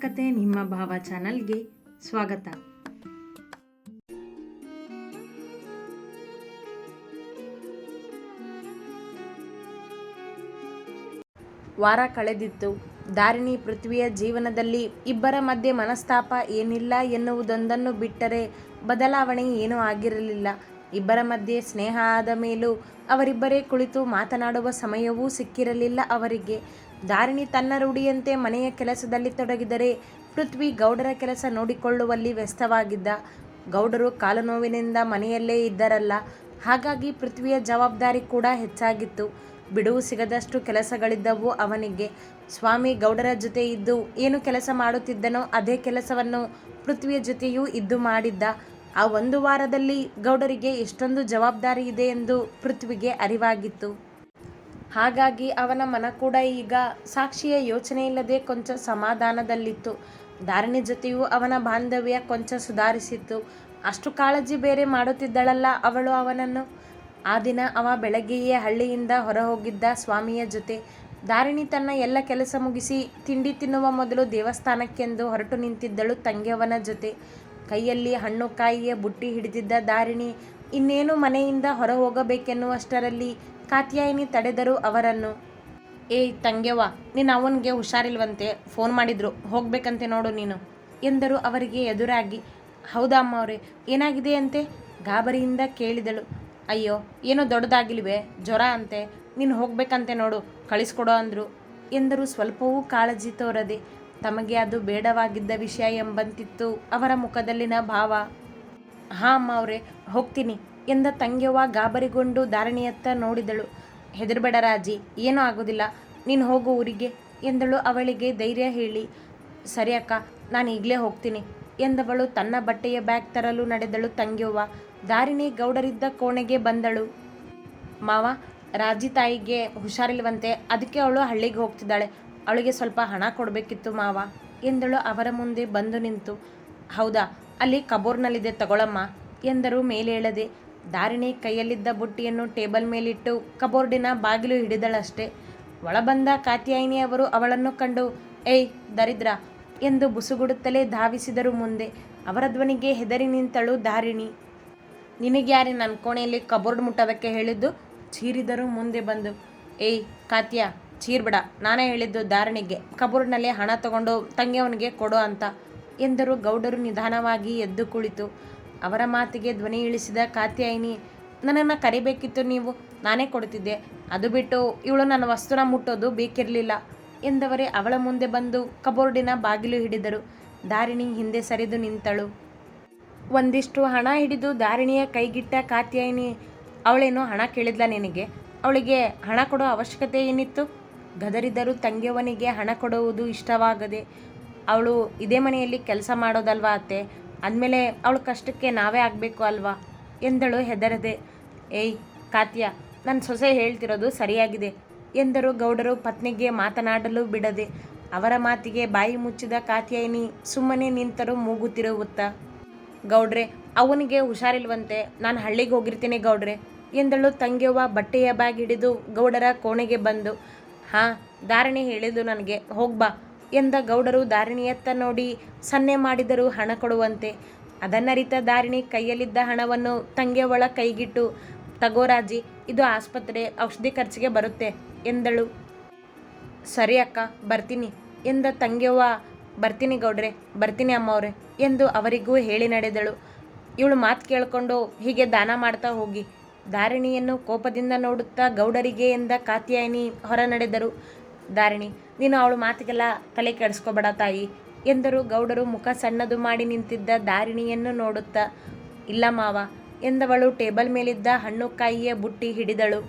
ಕತೆ ನಿಮ್ಮ ಭಾವ ಚಾನಲ್ಗೆ ಸ್ವಾಗತ. ವಾರ ಕಳೆದಿತ್ತು. ದಾರಿಣಿ ಪೃಥ್ವಿಯ ಜೀವನದಲ್ಲಿ ಇಬ್ಬರ ಮಧ್ಯೆ ಮನಸ್ತಾಪ ಏನಿಲ್ಲ ಎನ್ನುವುದೊಂದನ್ನು ಬಿಟ್ಟರೆ ಬದಲಾವಣೆ ಏನೂ ಆಗಿರಲಿಲ್ಲ. ಇಬ್ಬರ ಮಧ್ಯೆ ಸ್ನೇಹ ಆದ ಮೇಲೂ ಅವರಿಬ್ಬರೇ ಕುಳಿತು ಮಾತನಾಡುವ ಸಮಯವೂ ಸಿಕ್ಕಿರಲಿಲ್ಲ ಅವರಿಗೆ. ದಾರಿಣಿ ತನ್ನ ರೂಢಿಯಂತೆ ಮನೆಯ ಕೆಲಸದಲ್ಲಿ ತೊಡಗಿದರೆ ಪೃಥ್ವಿ ಗೌಡರ ಕೆಲಸ ನೋಡಿಕೊಳ್ಳುವಲ್ಲಿ ವ್ಯಸ್ತವಾಗಿದ್ದ. ಗೌಡರು ಕಾಲು ನೋವಿನಿಂದ ಮನೆಯಲ್ಲೇ ಇದ್ದರಲ್ಲ, ಹಾಗಾಗಿ ಪೃಥ್ವಿಯ ಜವಾಬ್ದಾರಿ ಕೂಡ ಹೆಚ್ಚಾಗಿತ್ತು. ಬಿಡುವು ಸಿಗದಷ್ಟು ಕೆಲಸಗಳಿದ್ದವು ಅವನಿಗೆ. ಸ್ವಾಮಿ ಗೌಡರ ಜೊತೆ ಇದ್ದು ಏನು ಕೆಲಸ ಮಾಡುತ್ತಿದ್ದನೋ ಅದೇ ಕೆಲಸವನ್ನು ಪೃಥ್ವಿಯ ಜೊತೆಯೂ ಇದ್ದು ಮಾಡಿದ್ದ. ಆ ಒಂದು ವಾರದಲ್ಲಿ ಗೌಡರಿಗೆ ಎಷ್ಟೊಂದು ಜವಾಬ್ದಾರಿ ಇದೆ ಎಂದು ಪೃಥ್ವಿಗೆ ಅರಿವಾಗಿತ್ತು. ಹಾಗಾಗಿ ಅವನ ಮನ ಕೂಡ ಈಗ ಸಾಕ್ಷಿಯ ಯೋಚನೆ ಇಲ್ಲದೆ ಕೊಂಚ ಸಮಾಧಾನದಲ್ಲಿತ್ತು. ಧಾರಣಿ ಜೊತೆಯೂ ಅವನ ಬಾಂಧವ್ಯ ಕೊಂಚ ಸುಧಾರಿಸಿತ್ತು. ಅಷ್ಟು ಕಾಳಜಿ ಬೇರೆ ಮಾಡುತ್ತಿದ್ದಳಲ್ಲ ಅವಳು ಅವನನ್ನು. ಆ ದಿನ ಅವ ಬೆಳಗ್ಗೆಯೇ ಹಳ್ಳಿಯಿಂದ ಹೊರಹೋಗಿದ್ದ ಸ್ವಾಮಿಯ ಜೊತೆ. ದಾರಿಣಿ ತನ್ನ ಎಲ್ಲ ಕೆಲಸ ಮುಗಿಸಿ ತಿಂಡಿ ತಿನ್ನುವ ಮೊದಲು ದೇವಸ್ಥಾನಕ್ಕೆಂದು ಹೊರಟು ನಿಂತಿದ್ದಳು ತಂಗಿಯವನ ಜೊತೆ. ಕೈಯಲ್ಲಿ ಹಣ್ಣು ಕಾಯಿಯ ಬುಟ್ಟಿ ಹಿಡಿದಿದ್ದ ಧಾರಿಣಿ, ಇನ್ನೇನು ಮನೆಯಿಂದ ಹೊರ ಹೋಗಬೇಕೆನ್ನುವಷ್ಟರಲ್ಲಿ ಕಾತ್ಯಾಯಿನಿ ತಡೆದರು ಅವರನ್ನು ಏಯ್ ತಂಗೆವ ನೀನು ಅವನಿಗೆ ಹುಷಾರಿಲ್ವಂತೆ ಫೋನ್ ಮಾಡಿದ್ರು, ಹೋಗ್ಬೇಕಂತೆ ನೋಡು ನೀನು, ಎಂದರು ಅವರಿಗೆ ಎದುರಾಗಿ. ಹೌದಾ ಅಮ್ಮವ್ರೆ, ಏನಾಗಿದೆ ಅಂತೆ? ಗಾಬರಿಯಿಂದ ಕೇಳಿದಳು. ಅಯ್ಯೋ, ಏನೋ ದೊಡ್ಡದಾಗಿಲ್ವೇ, ಜ್ವರ ಅಂತೆ, ನೀನು ಹೋಗ್ಬೇಕಂತೆ ನೋಡು, ಕಳಿಸ್ಕೊಡೋ ಅಂದರು, ಎಂದರು ಸ್ವಲ್ಪವೂ ಕಾಳಜಿ ತೋರದೆ. ತಮಗೆ ಅದು ಬೇಡವಾಗಿದ್ದ ವಿಷಯ ಎಂಬಂತಿತ್ತು ಅವರ ಮುಖದಲ್ಲಿನ ಭಾವ. ಹಾಂ ಅಮ್ಮ ಅವರೇ ಹೋಗ್ತೀನಿ ಎಂದ ತಂಗ್ಯವ್ವ ಗಾಬರಿಗೊಂಡು ಧಾರಣಿಯತ್ತ ನೋಡಿದಳು. ಹೆದರ್ಬೇಡ ರಾಜಿ, ಏನೂ ಆಗೋದಿಲ್ಲ, ನೀನು ಹೋಗು ಊರಿಗೆ ಎಂದಳು ಅವಳಿಗೆ ಧೈರ್ಯ ಹೇಳಿ. ಸರಿ ಅಕ್ಕ, ನಾನು ಈಗಲೇ ಹೋಗ್ತೀನಿ ಎಂದವಳು ತನ್ನ ಬಟ್ಟೆಯ ಬ್ಯಾಗ್ ತರಲು ನಡೆದಳು ತಂಗ್ಯವ್ವ. ದಾರಿಣಿ ಗೌಡರಿದ್ದ ಕೋಣೆಗೆ ಬಂದಳು. ಮಾವ, ರಾಜಿ ತಾಯಿಗೆ ಹುಷಾರಿಲ್ವಂತೆ, ಅದಕ್ಕೆ ಅವಳು ಹಳ್ಳಿಗೆ ಹೋಗ್ತಿದ್ದಾಳೆ. ಅವಳಿಗೆ ಸ್ವಲ್ಪ ಹಣ ಕೊಡಬೇಕಿತ್ತು ಮಾವ ಎಂದಳು ಅವರ ಮುಂದೆ ಬಂದು ನಿಂತು. ಹೌದಾ, ಅಲ್ಲಿ ಕಬೋರ್ನಲ್ಲಿದೆ ತಗೊಳಮ್ಮ ಎಂದರು ಮೇಲೇಳದೆ. ದಾರಿಣಿ ಕೈಯಲ್ಲಿದ್ದ ಬುಟ್ಟಿಯನ್ನು ಟೇಬಲ್ ಮೇಲಿಟ್ಟು ಕಬೋರ್ಡಿನ ಬಾಗಿಲು ಹಿಡಿದಳಷ್ಟೇ. ಒಳಬಂದ ಕಾತ್ಯಾಯಿನಿ ಅವರು ಅವಳನ್ನು ಕಂಡು, ಏಯ್, ದರಿದ್ರ ಎಂದು ಬುಸುಗುಡುತ್ತಲೇ ಧಾವಿಸಿದರು ಮುಂದೆ. ಅವರ ಧ್ವನಿಗೆ ಹೆದರಿ ನಿಂತಳು ದಾರಿಣಿ. ನಿನಗ್ಯಾರೇ ನನ್ನ ಕೋಣೆಯಲ್ಲಿ ಕಬೋರ್ಡ್ ಮುಟ್ಟೋದಕ್ಕೆ ಹೇಳಿದ್ದು ಚೀರಿದರು ಮುಂದೆ ಬಂದು. ಏಯ್, ಕಾತ್ಯ, ಚೀರ್ಬೇಡ. ನಾನೇ ಹೇಳಿದ್ದು ಧಾರಣಿಗೆ ಕಬೋರ್ಡ್ನಲ್ಲಿ ಹಣ ತಗೊಂಡು ತಂಗಿಯವನಿಗೆ ಕೊಡು ಅಂತ ಎಂದರು ಗೌಡರು ನಿಧಾನವಾಗಿ ಎದ್ದು ಕುಳಿತು. ಅವರ ಮಾತಿಗೆ ಧ್ವನಿ ಇಳಿಸಿದ ಕಾತ್ಯಾಯಿನಿ, ನನ್ನನ್ನು ಕರಿಬೇಕಿತ್ತು ನೀವು, ನಾನೇ ಕೊಡ್ತಿದ್ದೆ ಅದು ಬಿಟ್ಟು ಇವಳು ನನ್ನ ವಸ್ತುನ ಮುಟ್ಟೋದು ಬೇಕಿರಲಿಲ್ಲ ಎಂದವರೇ ಅವಳ ಮುಂದೆ ಬಂದು ಕಬೋರ್ಡಿನ ಬಾಗಿಲು ಹಿಡಿದರು. ದಾರಿಣಿ ಹಿಂದೆ ಸರಿದು ನಿಂತಳು. ಒಂದಿಷ್ಟು ಹಣ ಹಿಡಿದು ದಾರಿಣಿಯ ಕೈಗಿಟ್ಟ ಕಾತ್ಯಾಯಿನಿ, ಅವಳೇನು ಹಣ ಕೇಳಿದ್ಲ ನಿನಗೆ? ಅವಳಿಗೆ ಹಣ ಕೊಡೋ ಅವಶ್ಯಕತೆ ಏನಿತ್ತು? ಗದರಿದರು ತಂಗಿಯವನಿಗೆ ಹಣ ಕೊಡುವುದು ಇಷ್ಟವಾಗದೆ, ಅವಳು ಇದೇ ಮನೆಯಲ್ಲಿ ಕೆಲಸ ಮಾಡೋದಲ್ವಾ ಅತ್ತೆ? ಅಂದಮೇಲೆ ಅವಳ ಕಷ್ಟಕ್ಕೆ ನಾವೇ ಆಗಬೇಕು ಅಲ್ವಾ? ಎಂದಳು ಹೆದರದೆ. ಏಯ್, ಕಾತ್ಯ ನನ್ನ ಸೊಸೆ ಹೇಳ್ತಿರೋದು ಸರಿಯಾಗಿದೆ ಎಂದರು ಗೌಡರು ಪತ್ನಿಗೆ ಮಾತನಾಡಲು ಬಿಡದೆ. ಅವರ ಮಾತಿಗೆ ಬಾಯಿ ಮುಚ್ಚಿದ ಕಾತ್ಯಾಯಿನಿ ಸುಮ್ಮನೆ ನಿಂತರು ಮೂಗುತ್ತಿರುವುತ್ತ ಗೌಡ್ರೆ, ಅವನಿಗೆ ಹುಷಾರಿಲ್ವಂತೆ, ನಾನು ಹಳ್ಳಿಗೆ ಹೋಗಿರ್ತೀನಿ ಗೌಡ್ರೆ, ಎಂದಳು ತಂಗಿಯವ್ವ ಬಟ್ಟೆಯ ಬ್ಯಾಗ್ ಹಿಡಿದು ಗೌಡರ ಕೋಣೆಗೆ ಬಂದು. ಹಾಂ, ಧಾರಣೆ ಹೇಳಿದ್ದು ನನಗೆ ಹೋಗ್ಬಾ ಎಂದ ಗೌಡರು ದಾರಿಣಿಯತ್ತ ನೋಡಿ ಸನ್ನೆ ಮಾಡಿದರು ಹಣ ಕೊಡುವಂತೆ. ಅದನ್ನರಿತ ದಾರಿಣಿ ಕೈಯಲ್ಲಿದ್ದ ಹಣವನ್ನು ತಂಗಿಯವಳ ಕೈಗಿಟ್ಟು ತಗೋರಾಜಿ ಇದು ಆಸ್ಪತ್ರೆ, ಔಷಧಿ ಖರ್ಚಿಗೆ ಬರುತ್ತೆ ಎಂದಳು. ಸರಿ ಅಕ್ಕ, ಬರ್ತೀನಿ ಎಂದ ತಂಗೆವ್ವ ಬರ್ತೀನಿ ಗೌಡ್ರೆ, ಬರ್ತೀನಿ ಅಮ್ಮವ್ರೆ ಎಂದು ಅವರಿಗೂ ಹೇಳಿ ನಡೆದಳು. ಇವಳು ಮಾತು ಕೇಳಿಕೊಂಡು ಹೀಗೆ ದಾನ ಮಾಡ್ತಾ ಹೋಗಿ. ದಾರಿಣಿಯನ್ನು ಕೋಪದಿಂದ ನೋಡುತ್ತಾ ಗೌಡರಿಗೆ ಎಂದ ಕಾತ್ಯಾಯಿನಿ ಹೊರ ನಡೆದರು. ದಾರಿಣಿ ನೀನು ಅವಳು ಮಾತಿಗೆಲ್ಲ ತಲೆ ಕೆಡಿಸ್ಕೋಬೇಡ ತಾಯಿ ಎಂದರು. ಗೌಡರು ಮುಖ ಸಣ್ಣದು ಮಾಡಿ ನಿಂತಿದ್ದ ದಾರಿಣಿಯನ್ನು ನೋಡುತ್ತಾ, ಇಲ್ಲ ಮಾವ ಎಂದವಳು ಟೇಬಲ್ ಮೇಲಿದ್ದ ಹಣ್ಣು ಕಾಯಿಯ ಬುಟ್ಟಿ ಹಿಡಿದಳು.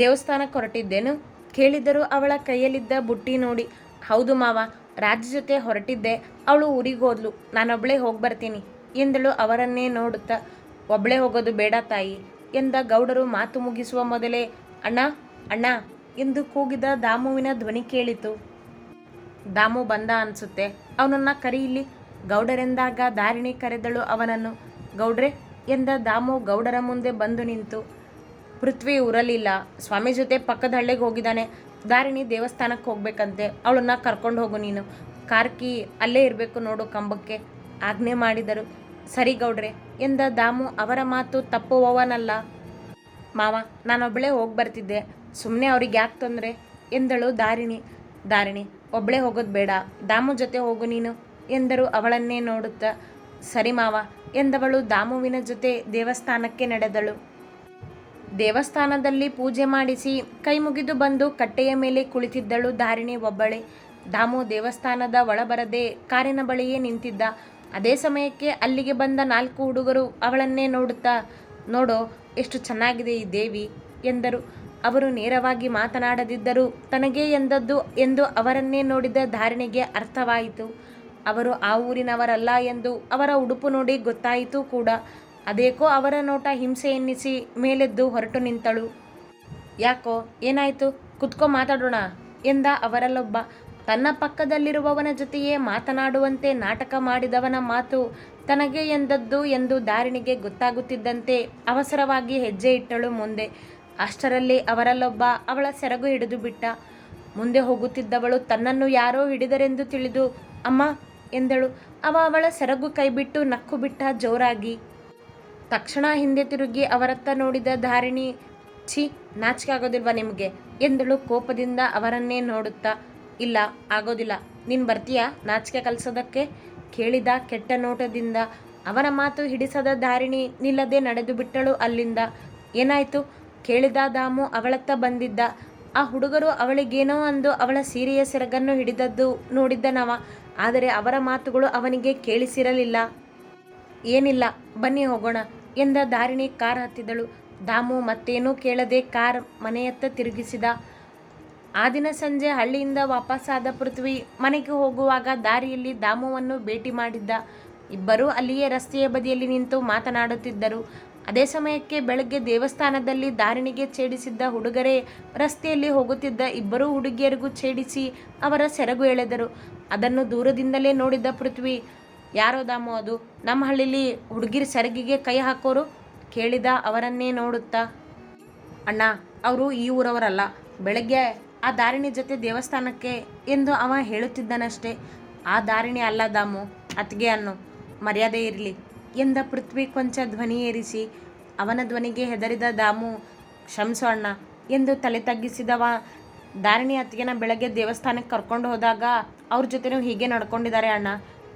ದೇವಸ್ಥಾನಕ್ಕೆ ಹೊರಟಿದ್ದೇನು ಕೇಳಿದರು ಅವಳ ಕೈಯಲ್ಲಿದ್ದ ಬುಟ್ಟಿ ನೋಡಿ, ಹೌದು ಮಾವ, ರಾಜ ಜೊತೆ ಹೊರಟಿದ್ದೆ, ಅವಳು ಊರಿಗೆ ಹೋದ್ಲು ನಾನೊಬ್ಬಳೇ ಹೋಗಿ ಬರ್ತೀನಿ ಎಂದಳು ಅವರನ್ನೇ ನೋಡುತ್ತಾ. ಒಬ್ಬಳೇ ಹೋಗೋದು ಬೇಡ ತಾಯಿ ಎಂದ ಗೌಡರು ಮಾತು ಮುಗಿಸುವ ಮೊದಲೇ, ಅಣ್ಣ ಅಣ್ಣ ಎಂದು ಕೂಗಿದ ದಾಮುವಿನ ಧ್ವನಿ ಕೇಳಿತು. ದಾಮು ಬಂದ ಅನ್ಸುತ್ತೆ. ಅವನನ್ನ ಇಲ್ಲಿ ಗೌಡರೆಂದಾಗ ದಾರಿಣಿ ಕರೆದಳು ಅವನನ್ನು. ಗೌಡ್ರೆ, ಎಂದ ದಾಮು ಗೌಡರ ಮುಂದೆ ಬಂದು ನಿಂತು. ಪೃಥ್ವಿ ಉರಲಿಲ್ಲ ಸ್ವಾಮಿ ಜೊತೆ ಪಕ್ಕದ ಹಳ್ಳಿಗೆ ಹೋಗಿದ್ದಾನೆ ದಾರಿಣಿ ದೇವಸ್ಥಾನಕ್ಕೆ ಹೋಗ್ಬೇಕಂತೆ. ಅವಳನ್ನ ಕರ್ಕೊಂಡು ಹೋಗು ನೀನು. ಕಾರ್ಕಿ ಅಲ್ಲೇ ಇರಬೇಕು ನೋಡು ಕಂಬಕ್ಕೆ. ಆಜ್ಞೆ ಮಾಡಿದರು. ಸರಿ ಗೌಡ್ರೆ, ಎಂದ ದಾಮು ಅವರ ಮಾತು ತಪ್ಪುವವನಲ್ಲ. ಮಾವ ನಾನೊಬ್ಬಳೇ ಹೋಗಿ ಬರ್ತಿದ್ದೆ. ಸುಮ್ಮನೆ ಅವ್ರಿಗೆ ಯಾಕೆ ತೊಂದರೆ? ಎಂದಳು ದಾರಿಣಿ. ದಾರಿಣಿ ಒಬ್ಬಳೇ ಹೋಗೋದು ಬೇಡ. ದಾಮು ಜೊತೆ ಹೋಗು ನೀನು, ಎಂದರು ಅವಳನ್ನೇ ನೋಡುತ್ತಾ. ಸರಿ ಮಾವ, ಎಂದವಳು ದಾಮುವಿನ ಜೊತೆ ದೇವಸ್ಥಾನಕ್ಕೆ ನಡೆದಳು. ದೇವಸ್ಥಾನದಲ್ಲಿ ಪೂಜೆ ಮಾಡಿಸಿ ಕೈ ಮುಗಿದು ಬಂದು ಕಟ್ಟೆಯ ಮೇಲೆ ಕುಳಿತಿದ್ದಳು ದಾರಿಣಿ ಒಬ್ಬಳೆ. ದಾಮು ದೇವಸ್ಥಾನದ ಒಳಬರದೆ ಕಾರಿನ ಬಳಿಯೇ ನಿಂತಿದ್ದ. ಅದೇ ಸಮಯಕ್ಕೆ ಅಲ್ಲಿಗೆ ಬಂದ ನಾಲ್ಕು ಹುಡುಗರು ಅವಳನ್ನೇ ನೋಡುತ್ತಾ, ನೋಡೋ ಎಷ್ಟು ಚೆನ್ನಾಗಿದೆ ಈ ದೇವಿ ಎಂದರು. ಅವರು ನೇರವಾಗಿ ಮಾತನಾಡದಿದ್ದರೂ ತನಗೇ ಎಂದದ್ದು ಎಂದು ಅವರನ್ನೇ ನೋಡಿದ ಧಾರಣೆಗೆ ಅರ್ಥವಾಯಿತು. ಅವರು ಆ ಊರಿನವರಲ್ಲ ಎಂದು ಅವರ ಉಡುಪು ನೋಡಿ ಗೊತ್ತಾಯಿತು ಕೂಡ. ಅದೇಕೋ ಅವರ ನೋಟ ಹಿಂಸೆ ಎನ್ನಿಸಿ ಮೇಲೆದ್ದು ಹೊರಟು ನಿಂತಳು. ಯಾಕೋ, ಏನಾಯಿತು? ಕುತ್ಕೋ ಮಾತಾಡೋಣ ಎಂದ ಅವರಲ್ಲೊಬ್ಬ. ತನ್ನ ಪಕ್ಕದಲ್ಲಿರುವವನ ಜೊತೆಯೇ ಮಾತನಾಡುವಂತೆ ನಾಟಕ ಮಾಡಿದವನ ಮಾತು ತನಗೆ ಎಂದದ್ದು ಎಂದು ದಾರಿಣಿಗೆ ಗೊತ್ತಾಗುತ್ತಿದ್ದಂತೆ ಅವಸರವಾಗಿ ಹೆಜ್ಜೆ ಇಟ್ಟಳು ಮುಂದೆ. ಅಷ್ಟರಲ್ಲಿ ಅವರಲ್ಲೊಬ್ಬ ಅವಳ ಸೆರಗು ಹಿಡಿದು ಬಿಟ್ಟ. ಮುಂದೆ ಹೋಗುತ್ತಿದ್ದವಳು, ತನ್ನನ್ನು ಯಾರೋ ಹಿಡಿದರೆಂದು ತಿಳಿದು ಅಮ್ಮ ಎಂದಳು. ಅವ ಅವಳ ಸೆರಗು ಕೈಬಿಟ್ಟು ನಕ್ಕು ಬಿಟ್ಟ ಜೋರಾಗಿ. ತಕ್ಷಣ ಹಿಂದೆ ತಿರುಗಿ ಅವರತ್ತ ನೋಡಿದ ಧಾರಿಣಿ ಛೀ ನಾಚಿಕೆ ಆಗೋದಿಲ್ವಾ ನಿಮಗೆ ಎಂದಳು ಕೋಪದಿಂದ ಅವರನ್ನೇ ನೋಡುತ್ತಾ. ಇಲ್ಲ, ಆಗೋದಿಲ್ಲ. ನೀನು ಬರ್ತೀಯಾ ನಾಚಿಕೆ ಕಲಿಸೋದಕ್ಕೆ? ಕೇಳಿದ ಕೆಟ್ಟ ನೋಟದಿಂದ ಅವನ ಮಾತು ಹಿಡಿಸದ ಧಾರಿಣಿ ನಿಲ್ಲದೆ ನಡೆದು ಬಿಟ್ಟಳು ಅಲ್ಲಿಂದ. ಏನಾಯ್ತು? ಕೇಳಿದ ದಾಮು ಅವಳತ್ತ ಬಂದಿದ್ದ. ಆ ಹುಡುಗರು ಅವಳಿಗೇನೋ ಅಂದು ಅವಳ ಸೀರೆಯ ಸೆರಗನ್ನು ಹಿಡಿದದ್ದು ನೋಡಿದ್ದನವ. ಆದರೆ ಅವರ ಮಾತುಗಳು ಅವನಿಗೆ ಕೇಳಿಸಿರಲಿಲ್ಲ. ಏನಿಲ್ಲ, ಬನ್ನಿ ಹೋಗೋಣ ಎಂದ ದಾರಿಣಿ ಕಾರ್ ಹತ್ತಿದಳು. ದಾಮು ಮತ್ತೇನೂ ಕೇಳದೆ ಕಾರ್ ಮನೆಯತ್ತ ತಿರುಗಿಸಿದ. ಆ ದಿನ ಸಂಜೆ ಹಳ್ಳಿಯಿಂದ ವಾಪಸ್ಸಾದ ಪೃಥ್ವಿ ಮನೆಗೆ ಹೋಗುವಾಗ ದಾರಿಯಲ್ಲಿ ದಾಮುವನ್ನು ಭೇಟಿ ಮಾಡಿದ್ದ. ಇಬ್ಬರೂ ಅಲ್ಲಿಯೇ ರಸ್ತೆಯ ಬದಿಯಲ್ಲಿ ನಿಂತು ಮಾತನಾಡುತ್ತಿದ್ದರು. ಅದೇ ಸಮಯಕ್ಕೆ ಬೆಳಗ್ಗೆ ದೇವಸ್ಥಾನದಲ್ಲಿ ದಾರಿಣಿಗೆ ಛೇಡಿಸಿದ್ದ ಹುಡುಗರೇ ರಸ್ತೆಯಲ್ಲಿ ಹೋಗುತ್ತಿದ್ದ ಇಬ್ಬರೂ ಹುಡುಗಿಯರಿಗೂ ಛೇಡಿಸಿ ಅವರ ಸೆರಗು ಎಳೆದರು. ಅದನ್ನು ದೂರದಿಂದಲೇ ನೋಡಿದ್ದ ಪೃಥ್ವಿ, ಯಾರೋ ದಾಮು ಅದು? ನಮ್ಮ ಹಳ್ಳಿಲಿ ಹುಡುಗಿರ ಸೆರಗಿಗೆ ಕೈ ಹಾಕೋರು? ಕೇಳಿದ ಅವರನ್ನೇ ನೋಡುತ್ತಾ. ಅಣ್ಣ, ಅವರು ಈ ಊರವರಲ್ಲ. ಬೆಳಗ್ಗೆ ಆ ದಾರಿಣಿ ಜೊತೆ ದೇವಸ್ಥಾನಕ್ಕೆ ಎಂದು ಅವ ಹೇಳುತ್ತಿದ್ದನಷ್ಟೇ. ಆ ದಾರಿಣಿ ಅಲ್ಲ ದಾಮು ಅತ್ಗೆ ಅನ್ನು, ಮರ್ಯಾದೆ ಇರಲಿ ಎಂದ ಪೃಥ್ವಿ ಕೊಂಚ ಧ್ವನಿ ಏರಿಸಿ, ಅವನ ಧ್ವನಿಗೆ ಹೆದರಿದ ದಾಮು, ಕ್ಷಮಿಸು ಅಣ್ಣ ಎಂದು ತಲೆ ತಗ್ಗಿಸಿದವ. ದಾರಿಣಿ ಅತ್ತಿಗೆನ ಬೆಳಗ್ಗೆ ದೇವಸ್ಥಾನಕ್ಕೆ ಕರ್ಕೊಂಡು ಹೋದಾಗ ಅವ್ರ ಜೊತೆನೂ ಹೀಗೆ ನಡ್ಕೊಂಡಿದ್ದಾರೆ ಅಣ್ಣ.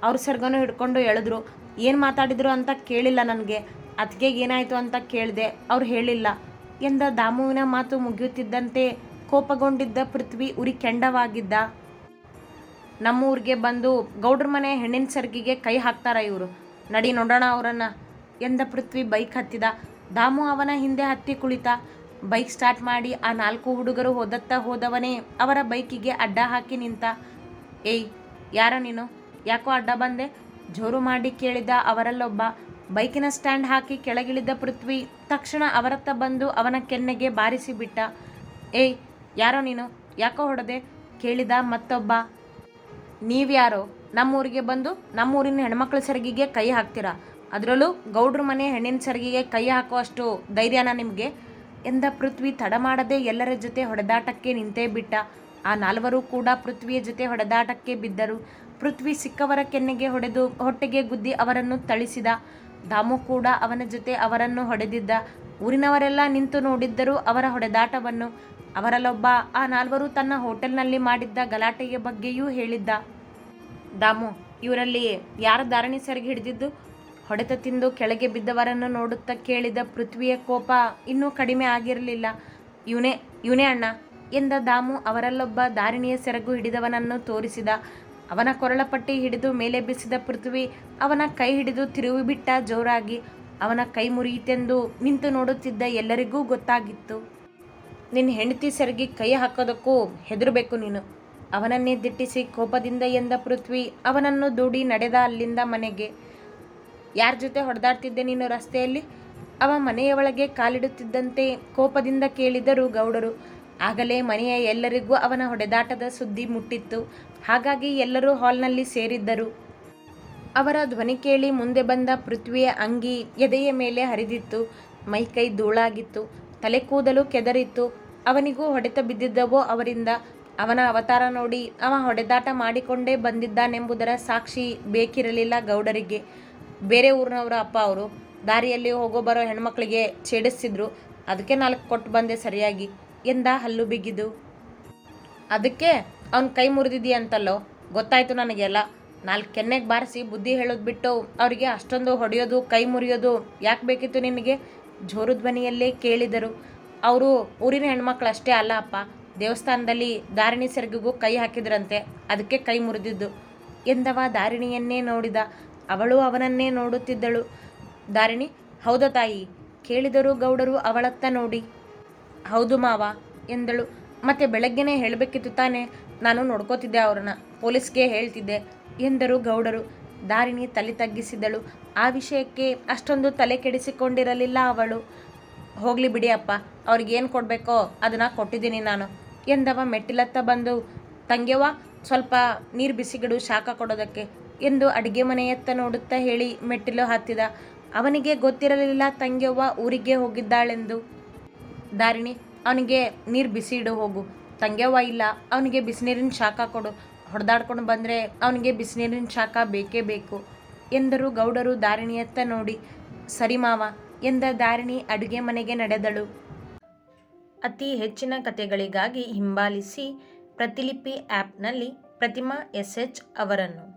ಅವ್ರ ಸರ್ಗನೂ ಹಿಡ್ಕೊಂಡು ಎಳೆದ್ರು, ಏನು ಮಾತಾಡಿದ್ರು ಅಂತ ಕೇಳಿಲ್ಲ ನನಗೆ. ಅತ್ತಿಗೆಗೆ ಏನಾಯಿತು ಅಂತ ಕೇಳಿದೆ, ಅವ್ರು ಹೇಳಿಲ್ಲ ಎಂದ ದಾಮುವಿನ ಮಾತು ಮುಗಿಯುತ್ತಿದ್ದಂತೆ ಕೋಪಗೊಂಡಿದ್ದ ಪೃಥ್ವಿ ಉರಿ ಕೆಂಡವಾಗಿದ್ದ. ನಮ್ಮ ಊರಿಗೆ ಬಂದು ಗೌಡ್ರ ಮನೆ ಹೆಣ್ಣಿನ ಸರ್ಗಿಗೆ ಕೈ ಹಾಕ್ತಾರ ಇವರು. ನಡಿ ನೋಡೋಣ ಅವರನ್ನ ಎಂದ ಪೃಥ್ವಿ ಬೈಕ್ ಹತ್ತಿದ. ದಾಮು ಅವನ ಹಿಂದೆ ಹತ್ತಿ ಕುಳಿತ. ಬೈಕ್ ಸ್ಟಾರ್ಟ್ ಮಾಡಿ ಆ ನಾಲ್ಕು ಹುಡುಗರು ಹೋದತ್ತ ಹೋದವನೇ ಅವರ ಬೈಕಿಗೆ ಅಡ್ಡ ಹಾಕಿ ನಿಂತ. ಏಯ್, ಯಾರ ನೀನು? ಯಾಕೋ ಅಡ್ಡ ಬಂದೆ? ಜೋರು ಮಾಡಿ ಕೇಳಿದ ಅವರಲ್ಲೊಬ್ಬ. ಬೈಕಿನ ಸ್ಟ್ಯಾಂಡ್ ಹಾಕಿ ಕೆಳಗಿಳಿದ ಪೃಥ್ವಿ ತಕ್ಷಣ ಅವರತ್ತ ಬಂದು ಅವನ ಕೆನ್ನೆಗೆ ಬಾರಿಸಿಬಿಟ್ಟ ಏಯ್ ಯಾರೋ ನೀನು? ಯಾಕೋ ಹೊಡೆದೆ? ಕೇಳಿದ ಮತ್ತೊಬ್ಬ. ನೀವ್ಯಾರೋ? ನಮ್ಮೂರಿಗೆ ಬಂದು ನಮ್ಮೂರಿನ ಹೆಣ್ಮಕ್ಳ ಸೆರಗಿಗೆ ಕೈ ಹಾಕ್ತೀರಾ? ಅದರಲ್ಲೂ ಗೌಡ್ರ ಮನೆ ಹೆಣ್ಣಿನ ಸೆರಗಿಗೆ ಕೈ ಹಾಕುವಷ್ಟು ಧೈರ್ಯನ ನಿಮಗೆ? ಎಂದ ಪೃಥ್ವಿ ತಡ ಮಾಡದೆ ಎಲ್ಲರ ಜೊತೆ ಹೊಡೆದಾಟಕ್ಕೆ ನಿಂತೇ ಬಿಟ್ಟ. ಆ ನಾಲ್ವರು ಕೂಡ ಪೃಥ್ವಿಯ ಜೊತೆ ಹೊಡೆದಾಟಕ್ಕೆ ಬಿದ್ದರು. ಪೃಥ್ವಿ ಸಿಕ್ಕವರ ಕೆನ್ನೆಗೆ ಹೊಡೆದು ಹೊಟ್ಟೆಗೆ ಗುದ್ದಿ ಅವರನ್ನು ತಳಿಸಿದ ದಾಮು ಕೂಡ ಅವನ ಜೊತೆ ಅವರನ್ನು ಹೊಡೆದಿದ್ದ. ಊರಿನವರೆಲ್ಲ ನಿಂತು ನೋಡಿದ್ದರು ಅವರ ಹೊಡೆದಾಟವನ್ನು. ಅವರಲ್ಲೊಬ್ಬ ಆ ನಾಲ್ವರು ತನ್ನ ಹೋಟೆಲ್ನಲ್ಲಿ ಮಾಡಿದ್ದ ಗಲಾಟೆಯ ಬಗ್ಗೆಯೂ ಹೇಳಿದ್ದ. ದಾಮು, ಇವರಲ್ಲಿ ಯಾರ ಧಾರಣಿ ಸೆರಗಿ ಹಿಡಿದಿದ್ದು? ಹೊಡೆತ ತಿಂದು ಕೆಳಗೆ ಬಿದ್ದವರನ್ನು ನೋಡುತ್ತಾ ಕೇಳಿದ ಪೃಥ್ವಿಯ ಕೋಪ ಇನ್ನೂ ಕಡಿಮೆ ಆಗಿರಲಿಲ್ಲ. ಇವನೇ ಇವನೇ ಅಣ್ಣ, ಎಂದ ದಾಮು ಅವರಲ್ಲೊಬ್ಬ ದಾರಿಣಿಯ ಸೆರಗು ಹಿಡಿದವನನ್ನು ತೋರಿಸಿದ. ಅವನ ಕೊರಳಪಟ್ಟಿ ಹಿಡಿದು ಮೇಲೆ ಬಿಸಿದ ಪೃಥ್ವಿ ಅವನ ಕೈ ಹಿಡಿದು ತಿರುವಿಬಿಟ್ಟ ಜೋರಾಗಿ ಅವನ ಕೈ ಮುರಿಯಿತೆಂದು ನಿಂತು ನೋಡುತ್ತಿದ್ದ ಎಲ್ಲರಿಗೂ ಗೊತ್ತಾಗಿತ್ತು. ನಿನ್ನ ಹೆಂಡತಿ ಸೆರಗಿ ಕೈ ಹಾಕೋದಕ್ಕೂ ಹೆದರಬೇಕು ನೀನು. ಅವನನ್ನೇ ದಿಟ್ಟಿಸಿ ಕೋಪದಿಂದ ಎಂದ ಪೃಥ್ವಿ, ಅವನನ್ನು ದೂಡಿ ನಡೆದ ಅಲ್ಲಿಂದ ಮನೆಗೆ. ಯಾರ ಜೊತೆ ಹೊಡೆದಾಡ್ತಿದ್ದೆ ನೀನು ರಸ್ತೆಯಲ್ಲಿ? ಅವ ಮನೆಯ ಒಳಗೆ ಕಾಲಿಡುತ್ತಿದ್ದಂತೆ ಕೋಪದಿಂದ ಕೇಳಿದರು ಗೌಡರು. ಆಗಲೇ ಮನೆಯ ಎಲ್ಲರಿಗೂ ಅವನ ಹೊಡೆದಾಟದ ಸುದ್ದಿ ಮುಟ್ಟಿತ್ತು. ಹಾಗಾಗಿ ಎಲ್ಲರೂ ಹಾಲ್ನಲ್ಲಿ ಸೇರಿದ್ದರು. ಅವರ ಧ್ವನಿ ಕೇಳಿ ಮುಂದೆ ಬಂದ ಪೃಥ್ವಿಯ ಅಂಗಿ ಎದೆಯ ಮೇಲೆ ಹರಿದಿತ್ತು. ಮೈಕೈ ಧೂಳಾಗಿತ್ತು. ತಲೆ ಕೂದಲು ಕೆದರಿತ್ತು. ಅವನಿಗೂ ಹೊಡೆತ ಬಿದ್ದಿದ್ದವೋ ಅವರಿಂದ ಅವನ ಅವತಾರ ನೋಡಿ ಅವ ಹೊಡೆದಾಟ ಮಾಡಿಕೊಂಡೇ ಬಂದಿದ್ದಾನೆಂಬುದರ ಸಾಕ್ಷಿ ಬೇಕಿರಲಿಲ್ಲ ಗೌಡರಿಗೆ. ಬೇರೆ ಊರಿನವರ ಅಪ್ಪ ಅವರು ದಾರಿಯಲ್ಲಿ ಹೋಗೋ ಬರೋ ಹೆಣ್ಮಕ್ಳಿಗೆ ಛೇಡಿಸ್ತಿದ್ರು. ಅದಕ್ಕೆ ನಾಲ್ಕು ಕೊಟ್ಟು ಬಂದೆ ಸರಿಯಾಗಿ. ಎಂದ ಹಲ್ಲು ಬಿಗಿದು. ಅದಕ್ಕೆ ಅವನ ಕೈ ಮುರಿದಿದೆಯಂತಲ್ಲೋ ಗೊತ್ತಾಯ್ತು ನನಗೆಲ್ಲ. ನಾಲ್ಕು ಕೆನ್ನೆಗೆ ಬಾರಿಸಿ ಬುದ್ಧಿ ಹೇಳೋದು ಬಿಟ್ಟು ಅವರಿಗೆ ಅಷ್ಟೊಂದು ಹೊಡೆಯೋದು, ಕೈ ಮುರಿಯೋದು ಯಾಕೆ ಬೇಕಿತ್ತು ನಿನಗೆ? ಜೋರು ಧ್ವನಿಯಲ್ಲೇ ಕೇಳಿದರು. ಅವರು ಊರಿನ ಹೆಣ್ಮಕ್ಳು ಅಷ್ಟೇ ಅಲ್ಲ ಅಪ್ಪ ದೇವಸ್ಥಾನದಲ್ಲಿ ದಾರಿಣಿ ಸೆರಗಿಗೂ ಕೈ ಹಾಕಿದ್ರಂತೆ. ಅದಕ್ಕೆ ಕೈ ಮುರಿದಿದ್ದು. ಎಂದವ ದಾರಿಣಿಯನ್ನೇ ನೋಡಿದ. ಅವಳು ಅವನನ್ನೇ ನೋಡುತ್ತಿದ್ದಳು. ದಾರಿಣಿ ಹೌದಾ ತಾಯಿ? ಕೇಳಿದರು ಗೌಡರು ಅವಳತ್ತ ನೋಡಿ. ಹೌದು ಮಾವ ಎಂದಳು. ಮತ್ತೆ ಬೆಳಗ್ಗೆನೇ ಹೇಳಬೇಕಿತ್ತು ತಾನೇ? ನಾನು ನೋಡ್ಕೋತಿದ್ದೆ ಅವ್ರನ್ನ. ಪೊಲೀಸ್ಗೆ ಹೇಳ್ತಿದ್ದೆ ಎಂದರು ಗೌಡರು. ದಾರಿಣಿ ತಲೆ ತಗ್ಗಿಸಿದಳು. ಆ ವಿಷಯಕ್ಕೆ ಅಷ್ಟೊಂದು ತಲೆ ಕೆಡಿಸಿಕೊಂಡಿರಲಿಲ್ಲ ಅವಳು. ಹೋಗ್ಲಿ ಬಿಡಿ ಅಪ್ಪ ಅವ್ರಿಗೇನು ಕೊಡಬೇಕೋ ಅದನ್ನು ಕೊಟ್ಟಿದ್ದೀನಿ ನಾನು. ಎಂದವ ಮೆಟ್ಟಿಲತ್ತ ಬಂದು, ತಂಗ್ಯವ್ವ, ಸ್ವಲ್ಪ ನೀರು ಬಿಸಿಗಿಡು ಶಾಖ ಕೊಡೋದಕ್ಕೆ ಎಂದು ಅಡುಗೆ ಮನೆಯತ್ತ ನೋಡುತ್ತಾ ಹೇಳಿ ಮೆಟ್ಟಿಲು ಹತ್ತಿದ. ಅವನಿಗೆ ಗೊತ್ತಿರಲಿಲ್ಲ ತಂಗ್ಯವ್ವ ಊರಿಗೆ ಹೋಗಿದ್ದಾಳೆಂದು. ದಾರಿಣಿ, ಅವನಿಗೆ ನೀರು ಬಿಸಿ ಇಡು ಹೋಗು. ತಂಗ್ಯವ್ವ ಇಲ್ಲ, ಅವನಿಗೆ ಬಿಸಿನೀರಿನ ಶಾಖ ಕೊಡು. ಹೊಡೆದಾಡ್ಕೊಂಡು ಬಂದರೆ ಅವನಿಗೆ ಬಿಸಿನೀರಿನ ಶಾಖ ಬೇಕೇ ಬೇಕು ಎಂದರು ಗೌಡರು ದಾರಿಣಿಯತ್ತ ನೋಡಿ. ಸರಿ ಮಾವ ಎಂದ ಧಾರಿಣಿ ಅಡುಗೆ ಮನೆಗೆ ನಡೆದಳು. ಅತಿ ಹೆಚ್ಚಿನ ಕಥೆಗಳಿಗಾಗಿ ಹಿಂಬಾಲಿಸಿ ಪ್ರತಿಲಿಪಿ ಆ್ಯಪ್ನಲ್ಲಿ ಪ್ರತಿಮಾ ಎಸ್ ಎಚ್ ಅವರನ್ನು.